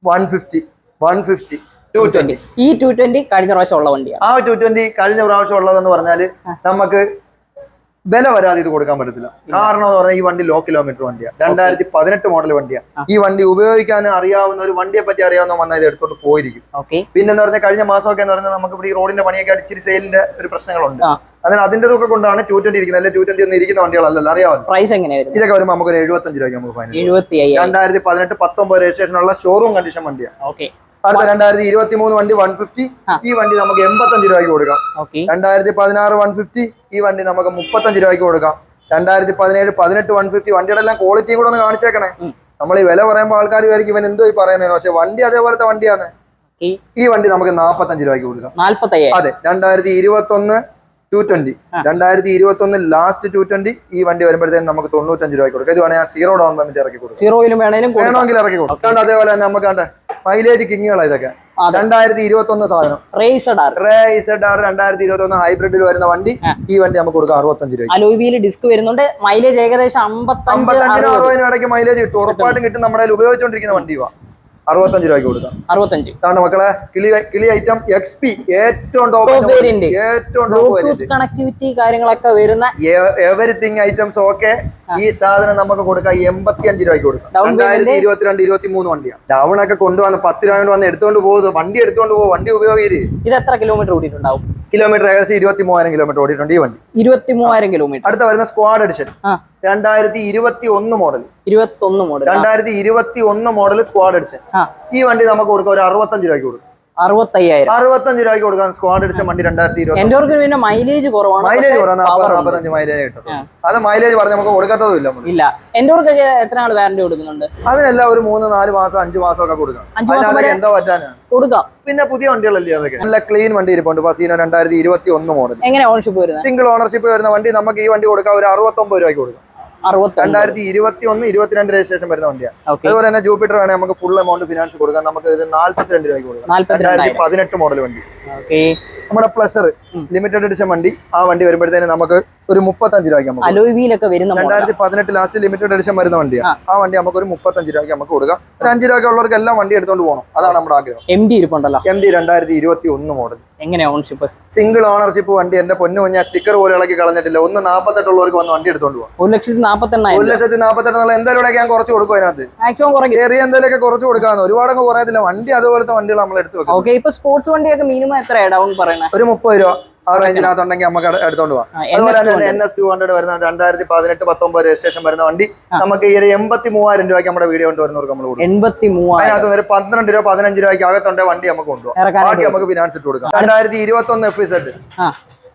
Speaker 1: one fifty one fifty two twenty
Speaker 2: ഈ ടു ട്വന്റി കഴിഞ്ഞ പ്രാവശ്യം ഉള്ള വണ്ടിയാണ്
Speaker 1: ആ ടു ട്വന്റി കഴിഞ്ഞ പ്രാവശ്യം ഉള്ളതെന്ന് പറഞ്ഞാൽ നമുക്ക് വില വരാതെ ഇത് കൊടുക്കാൻ പറ്റത്തില്ല. കാരണം എന്ന് പറഞ്ഞാൽ ഈ വണ്ടി ലോ കിലോമീറ്റർ വണ്ടിയാണ് രണ്ടായിരത്തി പതിനെട്ട് മോഡൽ വണ്ടിയാണ് ഈ വണ്ടി ഉപയോഗിക്കാൻ അറിയാവുന്ന ഒരു വണ്ടിയെ പറ്റി അറിയാവുന്ന വന്നാൽ ഇത് എടുത്തോണ്ട് പോയിരിക്കും.
Speaker 2: ഓക്കെ
Speaker 1: പിന്നെ എന്ന് പറഞ്ഞാൽ കഴിഞ്ഞ മാസമൊക്കെ എന്ന് പറഞ്ഞാൽ നമുക്ക് ഇവിടെ ഈ റോഡിന്റെ പണിയൊക്കെ അടിച്ചിരി സെയിലിന്റെ ഒരു പ്രശ്നങ്ങളുണ്ട്. അതിന് അതിന്റെ ഒക്കെ കൊണ്ടാണ് ടു ട്വന്റി ഇരിക്കുന്നത്. അല്ലെങ്കിൽ ടു ട്വന്റി ഒന്നും ഇരിക്കുന്ന വണ്ടികളല്ലല്ലോ അറിയാമല്ലോ
Speaker 2: പ്രൈസ് എങ്ങനെയാ വരുന്നത്
Speaker 1: ഇതൊക്കെ വരുമ്പോൾ നമുക്ക് ഒരു എഴുപത്തഞ്ച് രൂപയ്ക്ക് നമുക്ക്
Speaker 2: അയ്യായിരം
Speaker 1: രണ്ടായിരത്തി പതിനെട്ട് പത്തൊമ്പത് രജിസ്ട്രേഷൻ ഉള്ള ഷോറൂം കണ്ടീഷൻ വണ്ടിയാണ്
Speaker 2: ഓക്കെ
Speaker 1: അടുത്ത രണ്ടായിരത്തി ഇരുപത്തി മൂന്ന് വണ്ടി വൺ ഫിഫ്റ്റി. ഈ വണ്ടി നമുക്ക് എൺപത്തഞ്ച് രൂപയ്ക്ക് കൊടുക്കാം. രണ്ടായിരത്തി പതിനാറ് വൺ ഫിഫ്റ്റി ഈ വണ്ടി നമുക്ക് മുപ്പത്തഞ്ച് രൂപയ്ക്ക് കൊടുക്കാം. രണ്ടായിരത്തി പതിനേഴ് പതിനെട്ട് വൺ ഫിഫ്റ്റി വണ്ടിയുടെ എല്ലാം ക്വാളിറ്റിയും കൂടെ ഒന്ന് കാണിച്ചേക്കണേ. നമ്മൾ ഈ വില പറയുമ്പോൾ ആൾക്കാർ വിചാരിക്കും ഇവൻ എന്തോ ഈ പറയുന്നത് പക്ഷെ വണ്ടി അതേപോലത്തെ വണ്ടിയാണ്. ഈ വണ്ടി നമുക്ക് നാൽപ്പത്തഞ്ച് രൂപയ്ക്ക് കൊടുക്കാം. അതെ രണ്ടായിരത്തി ഇരുപത്തി ഒന്ന് ടു ട്വന്റി. രണ്ടായിരത്തി ഇരുപത്തി ഒന്ന് ലാസ്റ്റ് ടു ട്വന്റി ഈ വണ്ടി വരുമ്പോഴത്തേക്കും നമുക്ക് തൊണ്ണൂറ്റഞ്ച് രൂപയ്ക്ക് കൊടുക്കും. ഇത് വേണമെങ്കിൽ സീറോ ഡൗൺ പേയ്മെന്റ് ഇറക്കി കൊടുക്കും.
Speaker 2: സീറോയിലും.
Speaker 1: വേണമെങ്കിൽ ഇറക്കി കൊടുക്കും. കണ്ട അതേപോലെ തന്നെ നമുക്ക് കണ്ട മൈലേജ് കിങ്ങുകളാണ് ഇതൊക്കെ. രണ്ടായിരത്തി ഇരുപത്തി ഒന്ന് സാധനം. റേസഡാർ രണ്ടായിരത്തി ഇരുപത്തി ഒന്ന് ഹൈബ്രിഡിൽ വരുന്ന വണ്ടി ഈ വണ്ടി നമുക്ക് കൊടുക്കാം അറുപത്തഞ്ച് രൂപ
Speaker 2: അലോവിയിൽ ഡിസ്ക് വരുന്നുണ്ട്. മൈലേജ് ഏകദേശം അമ്പത്തഞ്ച്
Speaker 1: അമ്പത്തഞ്ചിനും
Speaker 2: അറുപത്.
Speaker 1: അറുപതിനും ഇടയ്ക്ക് മൈലേജ് കിട്ടും. ഉറപ്പായിട്ടും കിട്ടും. നമ്മുടെ ഉപയോഗിച്ചുകൊണ്ടിരിക്കുന്ന വണ്ടിയുവാ. അറുപത്തഞ്ച് രൂപയ്ക്ക് കൊടുക്കാം.
Speaker 2: അറുപത്തഞ്ച്.
Speaker 1: കാരണം മക്കളെ കിളി കിളി ഐറ്റം എക്സ് പി ഏറ്റവും ടോപ്പ്. ഏറ്റവും ടോപ്പ്
Speaker 2: കണക്ടിവിറ്റി കാര്യങ്ങളൊക്കെ വരുന്ന
Speaker 1: എവരിത്തിങ് ഐറ്റംസ് ഓക്കെ ഈ സാധനം നമുക്ക് കൊടുക്കാം എൺപത്തി അഞ്ച് രൂപയ്ക്ക് കൊടുക്കാം. രണ്ടായിരത്തി ഇരുപത്തിരണ്ട് ഇരുപത്തി മൂന്ന് വണ്ടിയാണ് ഡൗൺ ഒക്കെ കൊണ്ടുവന്ന് പത്ത് രൂപ കൊണ്ട് വന്ന് എടുത്തുകൊണ്ട് പോകുന്നത്. വണ്ടി എടുത്തുകൊണ്ട് പോകും. വണ്ടി ഉപയോഗിക്കരുത്
Speaker 2: ഇത് എത്ര കിലോമീറ്റർ ഓടിയിട്ടുണ്ടാവും?
Speaker 1: കിലോമീറ്റർ ഏകദേശം ഇരുപത്തി മൂവായിരം കിലോമീറ്റർ ഓടിയിട്ടുണ്ട് ഈ വണ്ടി.
Speaker 2: ഇരുപത്തി മൂവായിരം കിലോമീറ്റർ
Speaker 1: അടുത്ത വരുന്ന സ്ക്വാഡ് എഡിഷൻ രണ്ടായിരത്തി ഇരുപത്തി ഒന്ന് മോഡൽ
Speaker 2: ഇരുപത്തി ഒന്ന് മോഡൽ
Speaker 1: രണ്ടായിരത്തി ഇരുപത്തി ഒന്ന് മോഡൽ സ്ക്വാഡ് എഡിഷൻ ഈ വണ്ടി നമുക്ക് കൊടുക്കാം ഒരു അറുപത്തഞ്ച് രൂപയ്ക്ക് കൊടുക്കും.
Speaker 2: അറുപത്തയ്യായിരം.
Speaker 1: അറുപത്തഞ്ച് രൂപയ്ക്ക് കൊടുക്കാൻ സ്ക്വാഡ് അടിച്ച വണ്ടി രണ്ടായിരത്തി ഇരുപത്
Speaker 2: എന്റെ ഓർക്ക് പിന്നെ മൈലേജ് കുറവാണ്.
Speaker 1: മൈലേജ് കുറവാണ്. നാൽപ്പത്തഞ്ച് മൈലേജ് കിട്ടും അത് മൈലേജ് പറഞ്ഞ് നമുക്ക് കൊടുക്കാത്തതും ഇല്ല.
Speaker 2: ഇല്ല. എന്റെ ഓർക്കൊക്കെ എത്ര നാൾ വാറന്റി കൊടുക്കുന്നുണ്ട്?
Speaker 1: അതിനെല്ലാം ഒരു മൂന്ന് നാല് മാസം അഞ്ച് മാസം ഒക്കെ കൊടുക്കാം അതിനകത്ത് എന്തോ പറ്റാനാണ്
Speaker 2: കൊടുക്കാം.
Speaker 1: പിന്നെ പുതിയ വണ്ടികളല്ലേ അതൊക്കെ? നല്ല ക്ലീൻ വണ്ടി ഇരിപ്പുണ്ട്. ഫസീനോ രണ്ടായിരത്തി ഇരുപത്തി ഒന്ന് മോഡൽ
Speaker 2: എങ്ങനെ ഓണർഷിപ്പ് വരുന്നത്?
Speaker 1: സിംഗിൾ ഓണർഷിപ്പ് വരുന്ന വണ്ടി നമുക്ക് ഈ വണ്ടി കൊടുക്കാം ഒരു അറുപത്തൊമ്പത് രൂപയ്ക്ക് കൊടുക്കാം. രണ്ടായിരത്തി ഇരുപത്തി ഒന്ന് ഇരുപത്തിരണ്ട് രജിസ്ട്രേഷൻ വരുന്ന വണ്ടിയാണ്. അതുപോലെ തന്നെ ജൂപ്പിറ്റർ വേണേൽ നമുക്ക് ഫുൾ എമൗണ്ട് ഫിനാൻസ് കൊടുക്കാം. നമുക്ക് ഇത് നാല്പത്തിരണ്ട് രൂപയ്ക്ക് കൊടുക്കാം. രണ്ടായിരത്തി പതിനെട്ട് മോഡൽ വണ്ടി. നമ്മുടെ പ്ലസർ ലിമിറ്റഡ് എഡിഷൻ വണ്ടി. ആ വണ്ടി വരുമ്പോഴത്തേന് നമുക്ക് ഒരു മുപ്പത്തഞ്ച് രൂപയ്ക്ക് നമുക്ക്
Speaker 2: വീൽ ഒക്കെ വരുന്ന
Speaker 1: രണ്ടായിരത്തി പതിനെട്ട് ലാസ്റ്റ് ലിമിറ്റഡ് എഡിഷൻ വരുന്ന വണ്ടിയാണ് ആ. വണ്ടി നമുക്ക് ഒരു മുപ്പത്തഞ്ച് രൂപയ്ക്ക് നമുക്ക് കൊടുക്കാം. ഒരു അഞ്ച് രൂപയ്ക്ക് ഉള്ളവർക്ക് എല്ലാം വണ്ടി എടുത്തോണ്ട് പോകണം അതാണ് നമ്മുടെ ആഗ്രഹം.
Speaker 2: എം ഡി ഇരിപ്പുണ്ടല്ലോ.
Speaker 1: എം ഡി രണ്ടായിരത്തി ഇരുപത്തി ഒന്ന് മോഡൽ.
Speaker 2: എങ്ങനെ ഓണർഷിപ്പ്?
Speaker 1: സിംഗിൾ ഓണർഷിപ്പ് വണ്ടി എന്റെ പൊന്നു ഞാൻ സ്റ്റിക്കർ പോലെ ഇളക്കി കളഞ്ഞിട്ടില്ല. ഒന്ന് നാൽപ്പത്തെട്ടുള്ളവർക്ക് വന്ന് വണ്ടി എടുത്തോണ്ട് പോകാം
Speaker 2: ഒരു ലക്ഷത്തി നാപ്പത്തെണ്ണ
Speaker 1: ഒരു ലക്ഷത്തി നാൽപ്പത്തെട്ട് എന്നുള്ള എന്തായാലും ഞാൻ കുറച്ച് കൊടുക്കും അതിനകത്ത്.
Speaker 2: മാക്സിമം
Speaker 1: ചെറിയ എന്തെങ്കിലും കുറച്ച് കൊടുക്കാന്ന് ഒരുപാടങ്ങ് കുറയത്തില്ല വണ്ടി അതുപോലത്തെ വണ്ടികൾ നമ്മൾ എടുത്ത് വെക്കും
Speaker 2: ഓക്കെ ഇപ്പൊ സ്പോർട്സ് വണ്ടിയൊക്കെ മിനിമം എത്ര ഡൗൺ പറയണേ.
Speaker 1: ഒരു മുപ്പത് രൂപ. ആ റേഞ്ചിനകത്തുണ്ടെങ്കിൽ നമുക്ക് എടു- എടുത്തോണ്ട് പോകാം അതുപോലെ തന്നെ എൻ എസ് ടു ഹൺഡ്രഡ് വരുന്ന രണ്ടായിരത്തി പതിനെട്ട് പത്തൊമ്പത് രജിസ്ട്രേഷൻ വരുന്ന വണ്ടി നമുക്ക് ഈ ഒരു എൺപത്തി മൂവായിരം രൂപയ്ക്ക് നമ്മുടെ വീഡിയോ കൊണ്ടുവരുന്നവർക്ക് നമ്മൾ കൊടുക്കും. അതിനകത്ത് ഒരു പന്ത്രണ്ട് രൂപ പതിനഞ്ച് രൂപയ്ക്ക് അകത്തുണ്ടെങ്കിൽ വണ്ടി നമുക്ക് കൊണ്ടുപോകാം ബാക്കി നമുക്ക് ഫിനാൻസ് ഇട്ട് കൊടുക്കാം. രണ്ടായിരത്തി ഇരുപത്തി ഒന്ന് എഫ് സെഡ്
Speaker 2: ആ.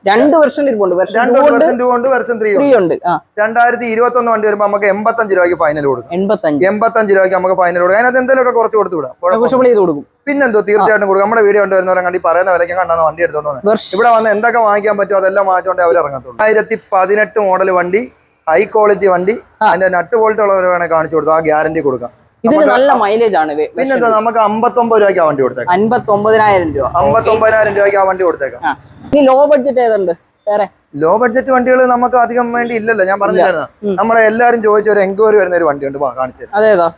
Speaker 2: രണ്ട് വെർഷൻ ഇരിപ്പുണ്ട് വെർഷൻ
Speaker 1: രണ്ട് വർഷം ടു ഉണ്ട്. വെർഷൻ ത്രീ
Speaker 2: ഉണ്ട്.
Speaker 1: രണ്ടായിരത്തി ഇരുപത്തി ഒന്ന് വണ്ടി വരുമ്പോൾ നമുക്ക് എൺപത്തഞ്ച് രൂപയ്ക്ക് ഫൈനൽ കൊടുക്കും.
Speaker 2: എൺപത്തഞ്ച്.
Speaker 1: എൺപത്തഞ്ച് രൂപയ്ക്ക് നമുക്ക് ഫൈനൽ കൊടുക്കും. അതിനകത്ത് എന്തെങ്കിലുമൊക്കെ കുറച്ച് കൊടുത്തു വിടാം. പിന്നെന്തോ തീർച്ചയായിട്ടും കൊടുക്കും. നമ്മുടെ വീഡിയോ കൊണ്ടുവരുന്നവരെ കണ്ടി പറയുന്ന വിലയ്ക്ക് കണ്ടാന്ന് വണ്ടി എടുത്തോണ്ട് ഇവിടെ വന്ന് എന്തൊക്കെ വാങ്ങിക്കാൻ പറ്റുമോ അതെല്ലാം വാങ്ങിച്ചോണ്ടേ അവർ ഇറങ്ങത്തുള്ളൂ. ആയിരത്തി പതിനെട്ട് മോഡൽ വണ്ടി ഹൈ ക്വാളിറ്റി വണ്ടി അതിന്റെ നട്ട് വോൾട്ട് ഉള്ളവരെ വേണേൽ കാണിച്ചു കൊടുത്തു ആ ഗ്യാരണ്ടി കൊടുക്കാം.
Speaker 2: ഇതിന് നല്ല മൈലേജ് ആണ്
Speaker 1: പിന്നെന്താ നമുക്ക് അമ്പത്തൊമ്പത് രൂപയ്ക്ക് ആ വണ്ടി കൊടുത്തേക്കാം
Speaker 2: അൻപത്തി ഒമ്പതിനായിരം രൂപ
Speaker 1: അമ്പത്തൊമ്പതിനായിരം രൂപയ്ക്ക് ആ വണ്ടി കൊടുത്തേക്കാം
Speaker 2: ഇനി ലോ ബഡ്ജറ്റ് ഏതുണ്ട്? വേറെ?
Speaker 1: ലോ ബഡ്ജറ്റ് വണ്ടികൾ നമുക്ക് അധികം വേണ്ടി ഇല്ലല്ലോ. ഞാൻ പറഞ്ഞില്ലായിരുന്നു? നമ്മളെ എല്ലാരും ചോദിച്ച ഒരു എൻക്വയറി വരുന്ന ഒരു വണ്ടിയുണ്ട്. കാണിച്ചത്.
Speaker 2: അതേതാ?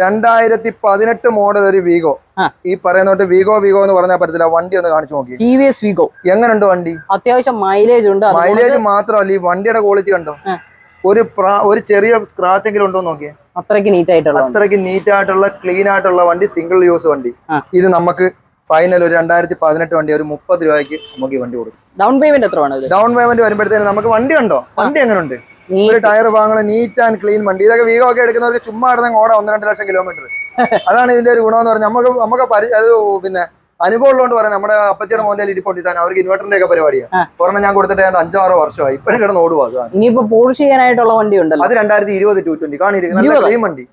Speaker 1: രണ്ടായിരത്തി പതിനെട്ട് മോഡൽ ഒരു വീഗോ ഈ പറയുന്നോട്ട് വീഗോ വീഗോ എന്ന് പറഞ്ഞാൽ പറ്റത്തില്ല. വണ്ടി ഒന്ന് കാണിച്ചു നോക്കി.
Speaker 2: ടി വി എസ് വീഗോ
Speaker 1: എങ്ങനെയുണ്ട് വണ്ടി?
Speaker 2: അത്യാവശ്യം മൈലേജ് ഉണ്ട്.
Speaker 1: മൈലേജ് മാത്രമല്ല ഈ വണ്ടിയുടെ ക്വാളിറ്റി കണ്ടോ? ഒരു പ്രാ- ഒരു ചെറിയ സ്ക്രാച്ച് എങ്കിലും ഉണ്ടോ നോക്കിയേ.
Speaker 2: അത്രയ്ക്ക് നീറ്റ് ആയിട്ടുള്ള.
Speaker 1: അത്രയ്ക്ക് നീറ്റ് ആയിട്ടുള്ള ക്ലീൻ ആയിട്ടുള്ള വണ്ടി സിംഗിൾ യൂസ് വണ്ടി. ഇത് നമുക്ക് ഫൈനൽ ഒരു രണ്ടായിരത്തി പതിനെട്ട് വണ്ടി ഒരു മുപ്പത് രൂപയ്ക്ക് നമുക്ക് ഈ വണ്ടി കൊടുക്കും.
Speaker 2: ഡൗൺ പേയ്മെന്റ് എത്ര വേണം ഇത്
Speaker 1: ഡൗൺ പേയ്മെന്റ് വരുമ്പോഴത്തേന് നമുക്ക് വണ്ടി ഉണ്ടോ വണ്ടി എങ്ങനെ
Speaker 2: ഉണ്ട്
Speaker 1: ഒരു ടയർ ഭാഗങ്ങൾ നീറ്റ് ആൻഡ് ക്ലീൻ വണ്ടി. ഇതൊക്കെ വീഗോ ഒക്കെ എടുക്കുന്നവർക്ക് ചുമ്മാ ഇടുന്ന ഓടാം ഒന്ന് രണ്ട് ലക്ഷം കിലോമീറ്റർ അതാണ് ഇതിന്റെ ഒരു ഗുണമെന്ന് പറഞ്ഞാൽ നമുക്ക് നമുക്ക് അത് പിന്നെ അനുഭവം ഉള്ളതുകൊണ്ട് പറയാം. നമ്മുടെ അപ്പച്ചയുടെ മോന്റെ ഇരിപ്പുണ്ട്. സാധനം അവർക്ക് ഇൻവെർട്ടറിന്റെ ഒക്കെ പരിപാടിയാണ്.
Speaker 2: പറഞ്ഞാൽ
Speaker 1: ഒരെണ്ണം ഞാൻ കൊടുത്തിട്ട് അഞ്ചാറോ വർഷമായി. ഇപ്പോഴും കിടന്ന് ഓടുവാ
Speaker 2: ഇനിയിപ്പോ പോളിഷ് ചെയ്യാനായിട്ടുള്ള വണ്ടി ഉണ്ടല്ലോ.
Speaker 1: അത് രണ്ടായിരത്തി ഇരുപത് ടു ട്വന്റി
Speaker 2: കാണിയിരിക്കുന്നത്?
Speaker 1: ക്ലീൻ വണ്ടി.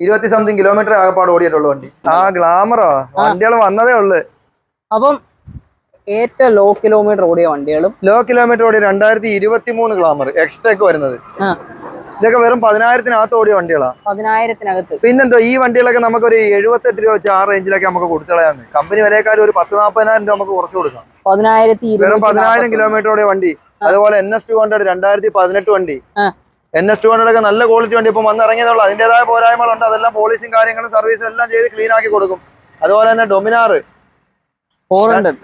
Speaker 1: ഇരുപത്തി സംതിങ് കിലോമീറ്റർ ആകപ്പാട് ഓടിയിട്ടുള്ള വണ്ടി. ആ ഗ്ലാമറോ വണ്ടികൾ വന്നതേ ഉള്ളു.
Speaker 2: അപ്പം ഏറ്റവും ലോ കിലോമീറ്റർ ഓടിയ വണ്ടികളും?
Speaker 1: ലോ കിലോമീറ്റർ ഓടിയ രണ്ടായിരത്തി ഇരുപത്തി മൂന്ന് ഗ്ലാമർ എക്സ്ട്രക്ക് വരുന്നത് ഇതൊക്കെ വെറും പതിനായിരത്തിനകത്ത് ഓടിയ വണ്ടികളാ.
Speaker 2: പതിനായിരത്തിനകത്ത്.
Speaker 1: പിന്നെന്തോ ഈ വണ്ടികളൊക്കെ നമുക്ക് ഒരു എഴുപത്തെട്ട് രൂപ വെച്ച് ആ റേഞ്ചിലൊക്കെ നമുക്ക് കൊടുത്തളയാന്ന്. കമ്പനി വിലയേക്കാൾ ഒരു പത്ത് നാൽപ്പതിനായിരം രൂപ നമുക്ക് കുറച്ച് കൊടുക്കാം.
Speaker 2: പതിനായിരത്തി
Speaker 1: വെറും പതിനായിരം. കിലോമീറ്റർ ഓടിയ വണ്ടി. അതുപോലെ എൻ എസ് ടു ഹൺഡ്രഡ് രണ്ടായിരത്തി പതിനെട്ട് വണ്ടി. എൻ എസ് ടു ഹൺഡ്രഡ് ഒക്കെ നല്ല ക്വാളിറ്റി വണ്ടി ഇപ്പം വന്നിറങ്ങിയതുള്ളൂ അതിന്റെതായ പോരായ്മകളുണ്ട്. അതെല്ലാം പോളിഷും കാര്യങ്ങളും സർവീസും എല്ലാം ചെയ്ത് ക്ലീൻ ആക്കി കൊടുക്കും. അതുപോലെ തന്നെ ഡൊമിനാർ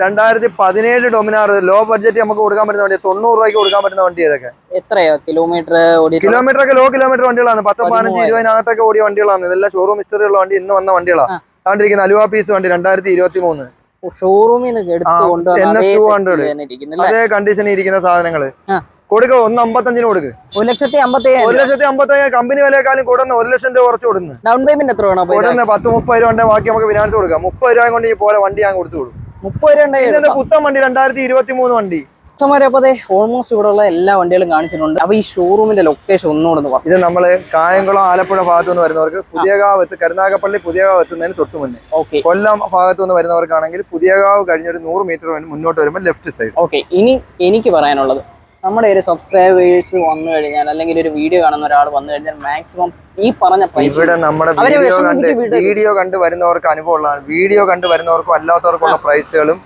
Speaker 1: രണ്ടായിരത്തി പതിനേഴ് ഡൊമിനാർ ലോ ബഡ്ജറ്റ് നമുക്ക് കൊടുക്കാൻ പറ്റുന്ന വണ്ടി. തൊണ്ണൂറ് രൂപയ്ക്ക് കൊടുക്കാൻ പറ്റുന്ന വണ്ടി ഇതൊക്കെ.
Speaker 2: എത്രയോ? കിലോമീറ്റർ
Speaker 1: കിലോമീറ്റർ ഒക്കെ ലോ കിലോമീറ്റർ വണ്ടികളാണ്. പത്ത് പതിനഞ്ച്. ഇരുപതിനകത്തൊക്കെ ഓടിയ വണ്ടികളാണ്. ഇതെല്ലാം ഷോറൂം ഹിസ്റ്ററി ഉള്ള വണ്ടി ഇന്ന് വന്ന വണ്ടികളാണ്. കണ്ടിരിക്കുന്ന അലുവ പീസ് വണ്ടി രണ്ടായിരത്തി ഇരുപത്തി മൂന്ന്
Speaker 2: ഷോറൂമിൽ നിന്ന് അതേ
Speaker 1: 200.
Speaker 2: set തന്നെ ഇരിക്കുന്നില്ലേ?
Speaker 1: അതേ കണ്ടീഷനിൽ ഇരിക്കുന്ന
Speaker 2: സാധനങ്ങൾ.
Speaker 1: കൊടുക്ക ഒന്ന് അമ്പത്തഞ്ചിന് കൊടുക്ക്.
Speaker 2: ഒരു ലക്ഷത്തി അമ്പത്തി
Speaker 1: ഒരു ലക്ഷത്തി അമ്പത്തയ്യായിരം കമ്പനി വിലയെക്കാളും കൂടുന്ന ഒരു ലക്ഷം രൂപ കുറച്ച് കൊടുക്കുന്നു
Speaker 2: ഡൗൺ പേയ്മെന്റ് എത്ര വേണം ഇത്?
Speaker 1: പത്ത് മുപ്പത് രൂപ ബാക്കി നമുക്ക് ഫിനാൻസ് കൊടുക്കാം. മുപ്പത് രൂപ കൊണ്ട് ഈ പോലെ വണ്ടി ഞാൻ കൊടുത്തു കൊടുക്കും
Speaker 2: മുപ്പത് രൂപ
Speaker 1: പുത്തൻ വണ്ടി രണ്ടായിരത്തി ഇരുപത്തി മൂന്ന് വണ്ടി.
Speaker 2: കസ്റ്റമർ അപ്പൊ ഓൾമോസ്റ്റ് ഇവിടെ ഉള്ള എല്ലാ വണ്ടികളും കാണിച്ചിട്ടുണ്ട്. അപ്പൊ ഈ ഷോറൂമിന്റെ ലൊക്കേഷൻ ഒന്നുകൂടെ ഒന്ന് പറഞ്ഞു
Speaker 1: ഇത് നമ്മൾ കായംകുളം ആലപ്പുഴ ഭാഗത്തു നിന്ന് വരുന്നവർക്ക് പുതിയകാവ് എത്തി കരുനാഗപ്പള്ളി പുതിയകാവ് എത്തുന്നതിന് തൊട്ട് മുന്നേ.
Speaker 2: ഓക്കെ
Speaker 1: കൊല്ലം ഭാഗത്തു നിന്ന് വരുന്നവർക്കാണെങ്കിൽ പുതിയകാവ് കഴിഞ്ഞ ഒരു നൂറ് മീറ്റർ മുന്നോട്ട് വരുമ്പോൾ ലെഫ്റ്റ് സൈഡ്
Speaker 2: ഓക്കെ ഇനി എനിക്ക് പറയാനുള്ളത് നമ്മുടെ ഒരു സബ്സ്ക്രൈബേഴ്സ് വന്നു കഴിഞ്ഞാൽ അല്ലെങ്കിൽ ഒരു വീഡിയോ കാണുന്ന ഒരാൾ വന്നു കഴിഞ്ഞാൽ മാക്സിമം ഈ പറഞ്ഞ പ്രൈസ്
Speaker 1: ഇവിടെ നമ്മുടെ വീഡിയോ കണ്ട് വീഡിയോ കണ്ട് വരുന്നവർക്ക് അനുഭവമുള്ളതാണ്. വീഡിയോ കണ്ട് വരുന്നവർക്കും അല്ലാത്തവർക്കുള്ള പ്രൈസുകളും.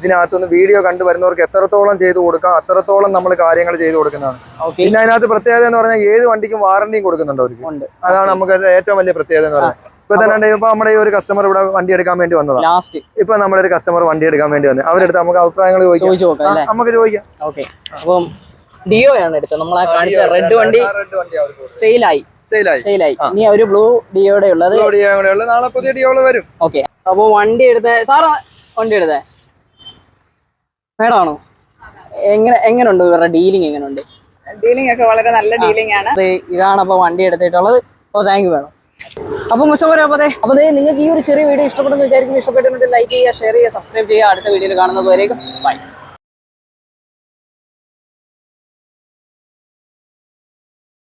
Speaker 1: ഇതിനകത്തുനിന്ന് വീഡിയോ കണ്ടു വരുന്നവർക്ക് എത്രത്തോളം ചെയ്തു കൊടുക്കാം അത്രത്തോളം നമ്മൾ കാര്യങ്ങൾ ചെയ്തു കൊടുക്കുന്നതാണ്. പിന്നെ അതിനകത്ത് പ്രത്യേകത എന്ന് പറഞ്ഞാൽ ഏത് വണ്ടിക്കും വാറണ്ടിയും കൊടുക്കുന്നുണ്ട് അവർക്ക്. അതാണ് നമുക്ക് ഏറ്റവും വലിയ പ്രത്യേകത എന്ന് പറയുന്നത്. ഇപ്പൊ തന്നെ ഇപ്പൊ നമ്മുടെ ഈ ഒരു കസ്റ്റമർ ഇവിടെ വണ്ടി എടുക്കാൻ വേണ്ടി വന്നതാണ്
Speaker 2: ലാസ്റ്റ്
Speaker 1: ഇപ്പൊ നമ്മുടെ ഒരു കസ്റ്റമർ വണ്ടി എടുക്കാൻ വേണ്ടി വന്നത് അവരെടുത്ത് നമുക്ക് അഭിപ്രായങ്ങൾ ചോദിക്കാം. നമുക്ക് ചോദിക്കാം.
Speaker 2: ഓക്കെ അപ്പം ഡിയോ ആണ് എടുത്തത്. നമ്മൾ ആ കാണിച്ച റെഡ് വണ്ടി സെയിലായി.
Speaker 1: സെയിലായി.
Speaker 2: ഇനി ഒരു ബ്ലൂ ഡിയോടെ ഉള്ളത്.
Speaker 1: ഉള്ള. നാളെ പുതിയ ഡിയോൾ വരും.
Speaker 2: ഓക്കെ അപ്പൊ വണ്ടി എടുത്ത. സാറാ വണ്ടി എടുത്തേ. മേഡമാണോ? എങ്ങനെ എങ്ങനെയുണ്ട് ഇവരുടെ ഡീലിംഗ് എങ്ങനെയുണ്ട്
Speaker 3: ഡീലിംഗ് ഒക്കെ വളരെ നല്ല ഡീലിംഗ് ആണ്.
Speaker 2: അത് ഇതാണ് അപ്പൊ വണ്ടി എടുത്തിട്ടുള്ളത്. അപ്പോൾ താങ്ക് യു മേഡം അപ്പൊ മുഷമര അപ്പൊ അതെ അപ്പൊ ദേ നിങ്ങൾക്ക് ഈ ഒരു ചെറിയ വീഡിയോ ഇഷ്ടപ്പെടുന്നു വിചാരിക്കുന്നു. ഇഷ്ടപ്പെട്ടിട്ടുണ്ടെങ്കിൽ ലൈക്ക് ചെയ്യുക ഷെയർ ചെയ്യുക സബ്സ്ക്രൈബ് ചെയ്യുക. അടുത്ത വീഡിയോയിൽ കാണുന്നത് വരേക്കും. ബൈ